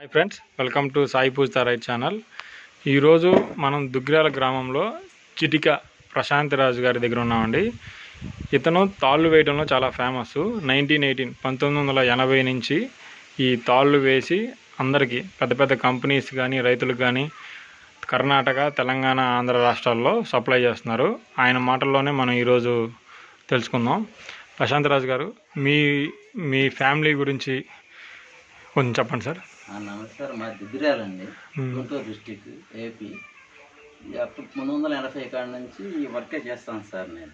Hi friends welcome to Sai Poojitha right channel. ఈరోజు మనం దుగ్గిరాల గ్రామంలో చిటిక ప్రశాంత్ రాజు గారి దగ్గర ఉన్నామండి. ఇతను తాళ్ళు వేయడంలో చాలా ఫేమస్ నైన్టీన్ ఎయిటీన్ పంతొమ్మిది వందల ఎనభై నుంచి ఈ తాళ్ళు వేసి అందరికీ పెద్ద పెద్ద కంపెనీస్ కానీ రైతులకు కానీ కర్ణాటక తెలంగాణ ఆంధ్ర రాష్ట్రాల్లో సప్లై చేస్తున్నారు. ఆయన మాటల్లోనే మనం ఈరోజు తెలుసుకుందాం. ప్రశాంత్ రాజు గారు మీ మీ ఫ్యామిలీ గురించి కొంచెం చెప్పండి సార్. నమస్కారం. మా దిద్దిరాలండి. Guntur district AP. అప్పుడు పంతొమ్మిది వందల ఎనభై కాడ నుంచి ఈ వర్కే చేస్తాను సార్ నేను.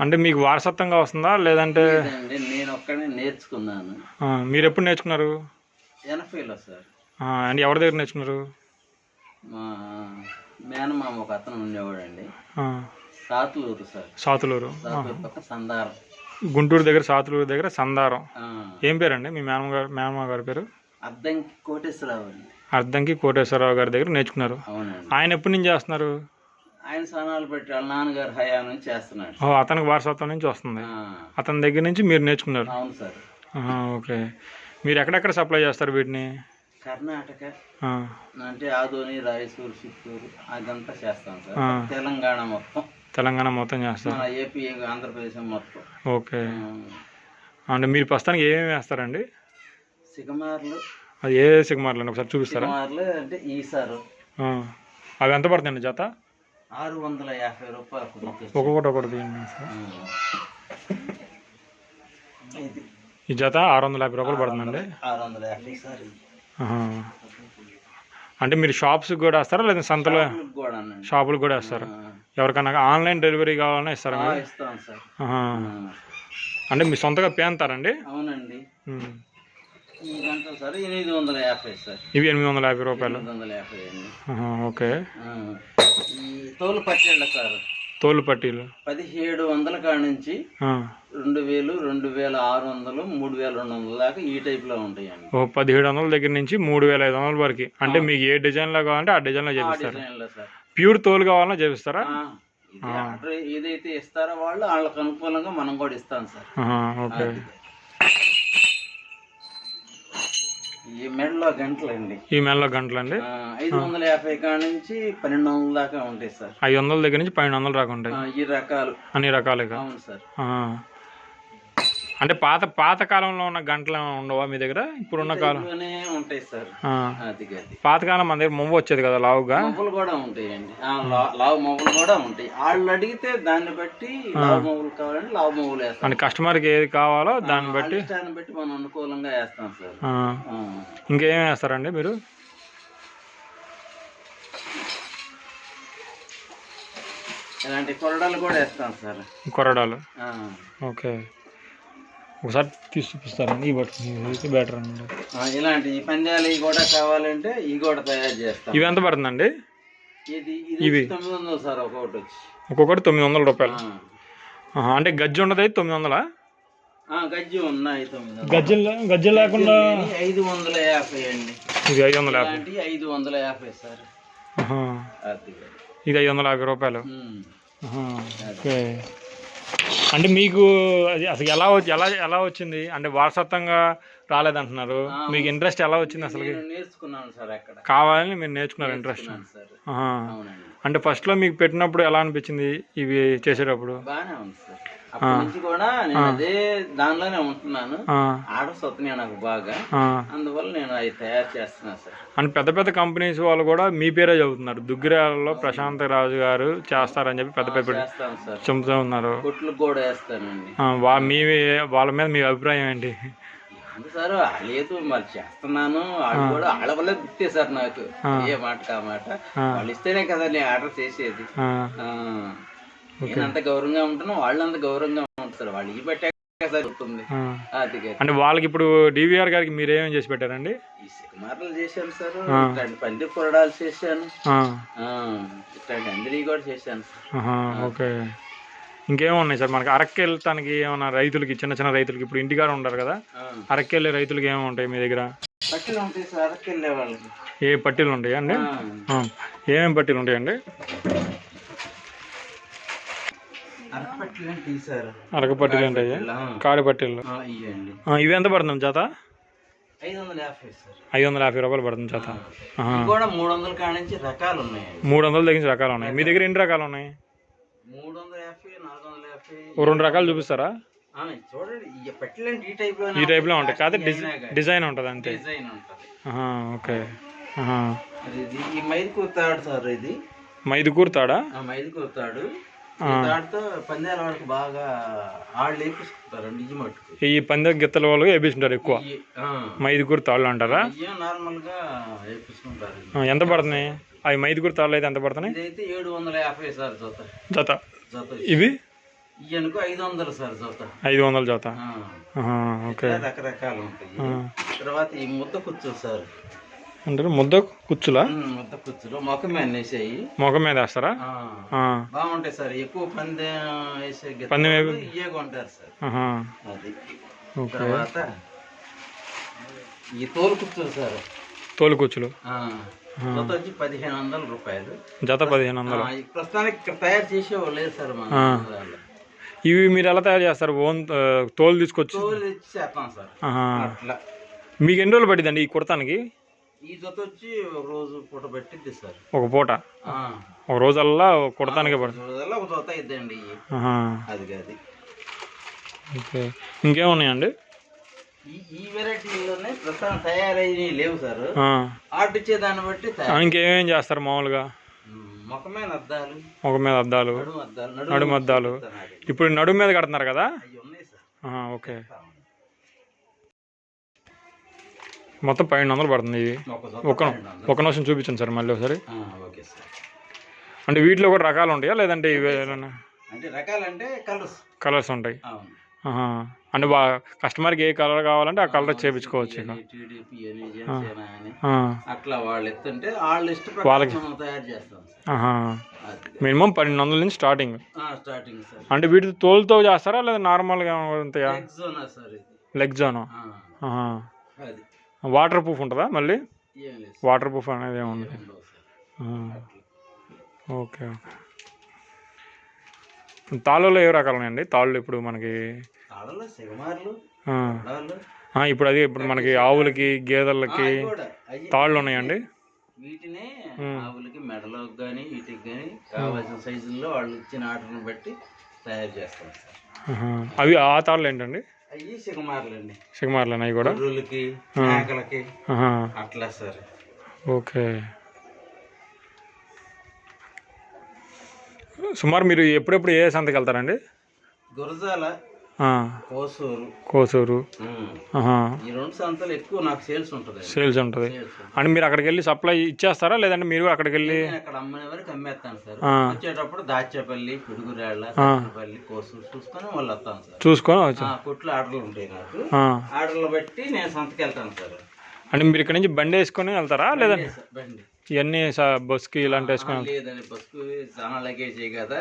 అంటే మీకు వారసత్వంగా వస్తుందా? లేదంటే నేను ఒక్కడే నేర్చుకున్నాను. మీరు ఎప్పుడు నేర్చుకున్నారు? ఎనభైలో సార్. అండ్ ఎవరి దగ్గర నేర్చుకున్నారు? మా మేనమామ ఒక అతను ఉండేవాడండి. ఆ, సాతులూరు సార్. సాతులూరు. పక్క సందారం. గుంటూరు దగ్గర సాతులూరు దగ్గర సందారం. ఏం పేరండి మీ మేనమ్మ గారు మేనమ్మ గారి పేరు? అద్దంకి కోటేశ్వరరావు అండి. అర్ధంకి కోటేశ్వరరావు గారి దగ్గర నేర్చుకున్నారు. అవునండి. ఆయన ఎప్పటి నుంచి చేస్తున్నారు? ఆయన సనాలు పెట్టి వాళ్ళ నాన్నగారు హయా నుంచి చేస్తున్నాడు ఓ అతనికి వారసత్వం నుంచి వస్తుంది. ఆ, అతని దగ్గర నుంచి మీరు నేర్చుకున్నారు? అవును సార్. ఆహా, ఓకే. మీరు ఎక్కడెక్కడ సప్లై చేస్తారు వీటిని? కర్ణాటక. ఆ, అంటే ఆదోని రాయచూరు చిత్తూరు అదంతా చేస్తాం సార్. ఆ. తెలంగాణ మొత్తం. తెలంగాణ మొత్తం చేస్తారు. మన ఏపీ ఆంధ్రప్రదేశ్ మొత్తం. ఓకే. అంటే మీరు ప్రస్తుతానికి ఏమేమి వేస్తారండి? సిగమార్లు. అది ఏ సిగ్మార్లు అండి ఒకసారి చూపిస్తారా? సిగమార్లు అంటే ఈసారు. అవి ఎంత పడుతుందండి జత? ఆరు వందల యాభై రూపాయలు. ఒక్కొక్కటి ఒకటి తీయండి. ఇది. ఈ జత ఆరు వందల యాభై రూపాయలు పడుతుందండి. ఆరు వందల యాభై సార్. అంటే మీరు షాప్స్కి కూడా వేస్తారా లేదా సంతలో? షాపులకు కూడా వేస్తారా. ఎవరికైనా ఆన్లైన్ డెలివరీ కావాలన్నా ఇస్తారా మీరు. అంటే మీ సొంతగా పేంతారండి? అవునండి. సార్ ఎనిమిది వందల యాభై సార్. ఇవి ఎనిమిది వందల యాభై రూపాయలు. ఎనిమిది వందల యాభై అండి. ఓకే. ఆ. ఈ తోలు పట్టేళ్ళ సార్. తోలు పట్టీలు. పదిహేడు వందల కాడ నుంచి ఆ. రెండు వేలు రెండు వేల ఆరు వందలు మూడు వేల రెండు వందల దాకా ఈ టైప్లో ఉంటాయండి. ఓ పదిహేడు వందల దగ్గర నుంచి మూడు వేల ఐదు వందల వరకు. అంటే మీకు ఏ డిజైన్లో కావాలంటే ఆ డిజైన్లో ఆ చేపిస్తారు. డిజైన్లో సార్. ప్యూర్ తోలు కావాలన్నా చేపిస్తారా? ఆ, ఇది ఆర్డర్ ఏదైతే ఇస్తారో వాళ్ళు వాళ్ళకి అనుకూలంగా మనం కూడా ఇస్తాం సార్. ఆహా, ఓకే. మెడలో గంటలండి. ఈ మెల్ల గంటలండి? ఐదు వందల యాభై కాడ నుంచి పన్నెండు వందల దాకా ఉంటాయి సార్. ఐదు వందల దగ్గర నుంచి పన్నెండు వందలు రాకుండా ఉంటాయి ఈ రకాలు. అన్ని రకాలుగా? అవును సార్. అంటే పాత పాత కాలంలో ఉన్న గంటలు ఉండవా మీ దగ్గర? ఇప్పుడున్న కాలం ఉంటాయి సార్. పాతకాలం మన దగ్గర మొవ్వు వచ్చేది కదా లావుగా? మొవ్వులు కూడా ఉంటాయండి. లావు మొవ్వులు కూడా ఉంటాయి. వాళ్ళు అడిగితే దాన్ని బట్టి లావు మొవ్వులు కావాలంటే లావు మొవ్వులు వేస్తాం. అంటే కస్టమర్కి ఏది కావాలో దాన్ని బట్టి ఇష్టాన్ని బట్టి మనం అనుకూలంగా వేస్తాం సార్. ఇంకేం వేస్తారండి మీరు? ఇలాంటి కొరడాలు కూడా వేస్తాం సార్. కొరడాలు. ఓకే. ఒకసారి తీసి చూపిస్తారండి ఈ బట్టి ఇది బెటర్ అండి. ఇలాంటి ఈ పందాలు ఇవి కూడా కావాలంటే ఇవి కూడా తయారు చేస్తాం. ఇవి ఎంత పడుతుందండి? ఇవి? ఇది తొమ్మిది వందలు సార్ ఒక్కొక్కటి వచ్చి. ఒక్కొక్కటి తొమ్మిది వందల రూపాయలు. అంటే గజ్జి ఉండదు అయితే తొమ్మిది వందలా? గజ్జి ఉన్నాయి తొమ్మిది గజ్జలు గజ్జి లేకుండా ఐదు వందల యాభై అండి. ఇది ఐదు వందల యాభై. ఐదు వందల యాభై సార్. ఇది ఐదు వందల యాభై రూపాయలు. ఓకే. అంటే మీకు అది అసలు ఎలా వచ్చి ఎలా ఎలా వచ్చింది? అంటే వారసత్వంగా రాలేదంటున్నారు. మీకు ఇంట్రెస్ట్ ఎలా వచ్చింది అసలు నేను నేర్చుకున్నాను సార్ అక్కడ. కావాలని మీరు నేర్చుకున్నారు ఇంట్రెస్ట్ అంటే ఫస్ట్లో మీకు పెట్టినప్పుడు ఎలా అనిపించింది ఇవి చేసేటప్పుడు? బాగానే ఉంది సార్. అప్పటి నుంచి కూడా నేను అదే దానిలోనే ఉంటున్నాను. ఆర్డర్స్ వస్తున్నాయి నాకు బాగా. అందువల్ల నేను అవి తయారు చేస్తున్నాను సార్. అండ్ పెద్ద పెద్ద కంపెనీస్ వాళ్ళు కూడా మీ పేరే చదువుతున్నారు. దుగ్గిరాలలో ప్రశాంత్ రాజు గారు చేస్తారని చెప్పి పెద్ద పెద్ద చెబుతూ ఉన్నారు. కొట్లకు కూడా వేస్తానండి. మీ వాళ్ళ మీద మీ అభిప్రాయం ఏంటి? సార్ లేదు మరి చేస్తున్నాను. వాళ్ళు కూడా వాళ్ళ వల్లే గుర్తేశారు నాకు. ఏ మాట కా మాట. వాళ్ళు ఇస్తేనే కదా నేను ఆర్డర్ చేసేది. నేను అంత గౌరవంగా ఉంటాను వాళ్ళు అంత గౌరవంగా ఉంటారు వాళ్ళు ఈ జరుగుతుంది కాదు. అంటే వాళ్ళకి ఇప్పుడు డివిఆర్ గారికి మీరు ఏమేమి చేసి పెట్టారండి? సినిమాలు చేశాను సార్. పంది పొరడాలు చేశాను. ఇట్లాంటి అందరి కూడా చేశాను ఓకే. ఇంకేమో ఉన్నాయి సార్? మనకి అరక్కి వెళ్ళటానికి ఏమైనా రైతులకి చిన్న చిన్న రైతులకి ఇప్పుడు ఇంటికాడ ఉంటారు కదా? ఆ, అరక్కి వెళ్ళే రైతులకి ఏమి ఉంటాయి మీ దగ్గర? పట్టులు ఉంటాయి సార్ వాళ్ళకి. ఏ పట్టీలు ఉంటాయా అండి? ఏమేమి పట్టీలు ఉంటాయండి? అరకు పట్టులు ఏంటి సార్. అరక ఆ, కాడి పట్టీలు ఆ, ఇయ్యండి. ఆ, ఇవి ఎంత పడుతుంది జత? ఐదు వందల యాభై సార్. ఐదు వందల యాభై రూపాయలు పడుతుంది జత. కూడా మూడు వందల కాడ నుంచి రకాలు ఉన్నాయండి మూడు వందలు తగ్గించి రకాలు ఉన్నాయి మీ దగ్గర ఎన్ని రకాలు ఉన్నాయి మూడు వందల యాభై నాలుగు వందల యాభై. ఓ రెండు రకాలు చూపిస్తారా చూడండి. ఈ పెట్టలేండి టైప్లో ఈ టైప్లో ఉంటాయి. కాకపోతే డిజైన్ ఉంటుంది అంతే. డిజైన్ ఉంటుంది. ఓకే. ఇది. ఈ మైది కూతాడు సార్ ఇది. మైదు కూర్తాడా ఆ మైది పందాల వాళ్ళకి బాగా ఆళ్ళు లేపిస్తుంటారు నిజ మట్టుకు. ఈ పందె గిత్తల వాళ్ళు వేపించుంటారు ఎక్కువ. మైదుగురు తాళ్ళు అంటారా? నార్మల్గా వేపిస్తుంటారు. ఎంత పడుతున్నాయి? అవి మైదుగురు తాళ్ళు అయితే ఎంత పడుతున్నాయి? ఇదైతే ఏడు వందల యాభై సార్ జత. జత. జత. ఇవి? ఐదు వందలు సార్ జత. ఐదు వందల జత. ఓకే. రకరకాలు ఉంటాయి. తర్వాత ఈ ముద్ద కుచ్చు సార్. అంటే ముద్ద కుచ్చులా? ముద్ద కుచ్చులు. మొఖం మీద వేసేయి. ముఖం మీద వేస్తారా? బాగుంటాయి సార్. ఎక్కువ పందెం వేసే పందెం కొంటారు సార్. అది. తర్వాత ఈ తోలు కుచ్చులు సార్. తోలు కుచ్చులు. జత వచ్చి పదిహేను వందల రూపాయలు. జత పదిహేను వందలు? ప్రస్తుతానికి తయారు చేసేవాళ్ళు లేదు సార్ మన. ఇవి మీరు ఎలా తయారు చేస్తారు? ఓన్ తోలు తీసుకొచ్చి తోలు తెచ్చి చేస్తాం సార్. అట్లా. మీకు ఎన్ని రోజులు పట్టిందండి ఈ కుర్తానికి ఈ జత వచ్చి ఒక రోజు పూట పెట్టిద్ది సార్. ఒక పూట. ఒక రోజల్లా కుర్తానికే పడుతుంది. రోజుల్లో ఒక జత ఇద్దండి ఇవి. ఆహా, అది కాదు. ఓకే. ఇంకేమున్నాయండి? ఈ వెరైటీలోనే ప్రస్తుతం తయారయ్యి లేవు సార్. దాన్ని బట్టి ఇంకేమేం చేస్తారు మామూలుగా? ముఖమైన అద్దాలు. ఒక మీద అద్దాలు. నడుము అద్దాలు. నడుము అద్దాలు. అద్దాలు ఇప్పుడు నడుము మీద కడుతున్నారు కదా? ఓకే. మొత్తం పన్నెండు వందలు పడుతుంది ఇవి ఒక ఒక నిమిషం చూపించండి సార్ మళ్ళీ ఒకసారి. అంటే వీటిలో కూడా రకాలు ఉంటాయా లేదంటే ఇవి ఏమైనా? అంటే రకాలంటే కలర్స్. కలర్స్ ఉంటాయి. అంటే బా కస్టమర్కి ఏ కలర్ కావాలంటే ఆ కలర్ చేపించుకోవచ్చు అట్లా వాళ్ళు ఎత్తుంటే వాళ్ళు ఇష్ట వాళ్ళకి- తయారు చేస్తాం మినిమం పన్నెండు వందల నుంచి స్టార్టింగ్. స్టార్టింగ్ అంటే వీటి తోలుతో చేస్తారా లేదా నార్మల్గా ఉంటాయా? ఇది. Leg zone? ఆ, అది. వాటర్ ప్రూఫ్ ఉంటుందా మళ్ళీ? వాటర్ ప్రూఫ్ అనేది ఏమి ఉండదు. ఉండవు సార్. ఆ, ఓకే ఓకే. తాళ్ళలో ఏ రకాలు ఉన్నాయండి? తాళ్ళు ఇప్పుడు మనకి ఇప్పుడు అది ఇప్పుడు మనకి ఆవులకి గేదెలకి తాళ్ళు ఉన్నాయండి వీటినే ఆవులకి మెడలోకి కానీ వీటికి కానీ కావాల్సిన సైజుల్లో వాళ్ళు ఇచ్చిన ఆర్డర్ని బట్టి తయారు. అవి ఆ తాళ్ళు ఏంటండి? అవి సిగమార్లండి సిగమార్లు అవి కూడా? గొర్రెలకి మేకలకి ఆహా. అట్లా సార్. ఓకే. సుమారు మీరు ఎప్పుడెప్పుడు ఏ సంతకి వెళ్తారండి? గురజాల కోసూరు. కోసూరు. ఈ రెండు సంతలు ఎక్కువ నాకు సేల్స్ ఉంటుంది. సేల్స్ ఉంటుంది. అంటే మీరు అక్కడికి వెళ్ళి సప్లై ఇచ్చేస్తారా? లేదంటే మీరు అక్కడికి వెళ్ళి అక్కడ అమ్మని వరకు అమ్మేస్తాను సార్. వచ్చేటప్పుడు దాచేపల్లి పిడుగురాళ్ళ పల్లి కోసూరు చూసుకొని వాళ్ళు వస్తాను సార్. చూసుకొని కొట్లు ఆర్డర్లు ఉంటాయి నాకు. ఆర్డర్లు బట్టి నేను సంతకి వెళ్తాను సార్. అంటే మీరు ఇక్కడ నుంచి బండి వేసుకొని వెళ్తారా? లేదంటే బండి. ఇవన్నీ బస్కి ఇలాంటి ఆ, వేసుకొని లేదండి బస్కు చాలా లగేజ్ కదా.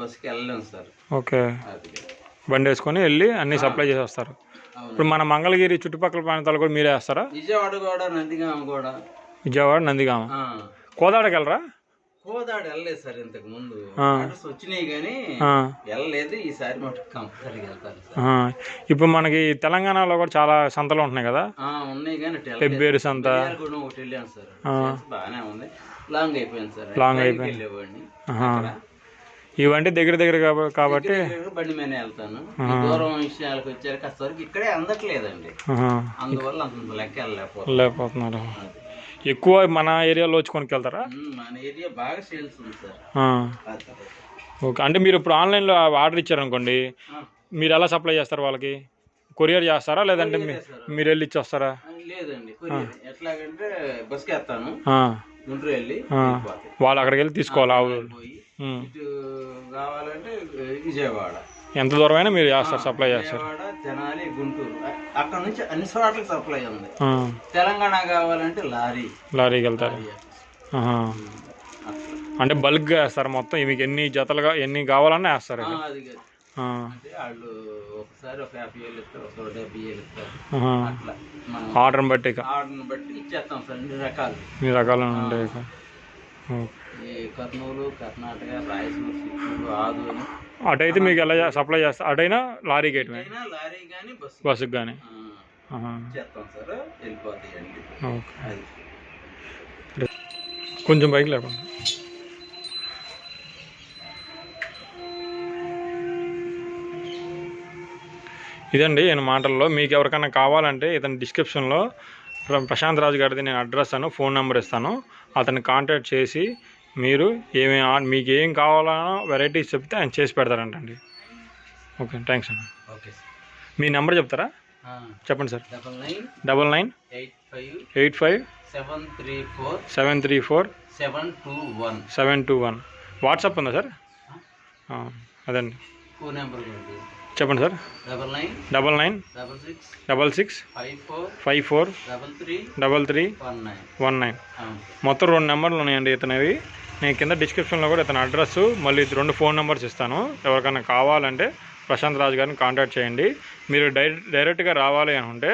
బస్కి వెళ్ళలేము సార్. ఓకే. బండి వేసుకొని వెళ్ళి అన్ని సప్లై చేసి వస్తారు ఇప్పుడు మన మంగళగిరి చుట్టుపక్కల ప్రాంతాలు కూడా మీరే వేస్తారా? విజయవాడ కూడా నందిగామ కూడా. విజయవాడ నందిగామ. కోదాడకి వెళ్ళరా? కోదాడు వెళ్ళలేదు సార్ ఇంతకు ముందు. ఆర్డర్స్ వచ్చినాయి కానీ వెళ్ళలేదు. ఈసారి మటుకు కంపల్సరీగా వెళ్తాను సార్. ఆ. ఇప్పుడు మనకి తెలంగాణలో కూడా చాలా సంతలు ఉంటున్నాయి కదా? ఉన్నాయి కానీ. పెబ్బేరు సంత. కూడా ఒకటి వెళ్ళాను సార్. సేల్స్ బాగానే ఉంది. లాంగ్ అయిపోయింది సార్. లాంగ్. అక్కడ. ఇవంటే దగ్గర దగ్గర కాబ- కాబట్టి బండి మీద వెళ్తాను. దూరం విషయాలకు వరకు ఇక్కడే అందట్లేదండి. అందువల్ల అంత లెక్క వెళ్ళలేకపోతుంది లేకపోతున్నారు. ఎక్కువ మన ఏరియాలో వచ్చి కొనుక్కెళ్తారా? మన ఏరియా బాగా సేల్స్ ఉంది సార్. ఓకే. అంటే మీరు ఇప్పుడు ఆన్లైన్లో ఆర్డర్ ఇచ్చారనుకోండి మీరు ఎలా సప్లై చేస్తారు వాళ్ళకి? కొరియర్ చేస్తారా? లేదంటే. మీరు వెళ్ళి ఇచ్చేస్తారా? లేదండి. ఎట్లాగంటే బస్కి వేస్తాను ఆ. గుంటూరు వెళ్ళి. వాళ్ళు అక్కడికి వెళ్ళి తీసుకోవాలి. ఇటు కావాలంటే విజయవాడ ఎంత దూరమైనా మీరు చేస్తారు సప్లై చేస్తారు విజయవాడ తెనాలి గుంటూరు అక్కడ నుంచి అన్ని చోట్లకి సప్లై ఉంది. తెలంగాణ కావాలంటే లారీ లారీకి వెళ్తారు ఆహా. అంటే బల్క్గా వేస్తారు మొత్తం మీకు ఎన్ని జతలుగా ఎన్ని కావాలన్నా వేస్తారు ఆ, ఇక. అది కాదు. ఆ. అంటే వాళ్ళు ఒకసారి ఒక యాభై వేలు ఇస్తారు ఒకసారి డెబ్బై వేలు ఇస్తారు ఆహా. అట్లా మనం ఆర్డర్ని బట్టి ఇక ఆర్డర్ని బట్టి ఇచ్చేస్తాం సార్ అన్ని రకాలు రకాలు ఉంటాయి ఇక ఓకే. కర్నూలు కర్ణాటక రాయలసీమ చిత్తూరు ఆదోని. అటైతే మీకు ఎలా సప్లై చేస్తారు అటైనా లారీ గేట్ అయినా లారీ కానీ బస్సు బస్సుకి కానీ. చేస్తాం సార్. వెళ్ళిపోతాయండి. అది. కొంచెం బైక్ లేకుండా ఇదండి ఈయన మాటల్లో. మీకు ఎవరికైనా కావాలంటే ఇతని డిస్క్రిప్షన్లో ప్ర- ప్రశాంత్ రాజు గారిది నేను అడ్రస్ అను ఫోన్ నెంబర్ ఇస్తాను. అతన్ని కాంటాక్ట్ చేసి మీరు ఏమి మీకు ఏం కావాలనో వెరైటీస్ చెప్తే ఆయన చేసి పెడతారంటండి. ఓకే థ్యాంక్స్ అండి ఓకే మీ నెంబర్ చెప్తారా? చెప్పండి sir. Double nine double nine eight five eight five seven three four seven three four seven two one. Seven two one. WhatsApp ఉందా సార్? అదండి. ఫోన్ నెంబర్ ఉంది చెప్పండి sir. Double nine. Double nine. Double six. Double six. Five four. Five four. Double three. Double three. One nine. One nine. మొత్తం రెండు నెంబర్లు ఉన్నాయండి ఇతనివి. నేను కింద డిస్క్రిప్షన్లో కూడా ఇతని అడ్రస్ మళ్ళీ రెండు ఫోన్ నెంబర్స్ ఇస్తాను. ఎవరికైనా కావాలంటే ప్రశాంత్ రాజు గారిని కాంటాక్ట్ చేయండి. మీరు డై డైరెక్ట్గా రావాలి అనుకుంటే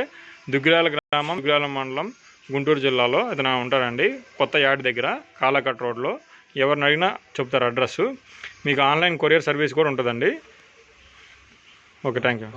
దుగ్గిరాల గ్రామం దుగ్గిరాల మండలం గుంటూరు జిల్లాలో ఇతను ఉంటారండి. కొత్త యార్డ్ దగ్గర కాలకట్ రోడ్లో. ఎవరిని అడిగినా చెప్తారు అడ్రస్ మీకు ఆన్లైన్ కొరియర్ సర్వీస్ కూడా ఉంటుందండి. Okay thank you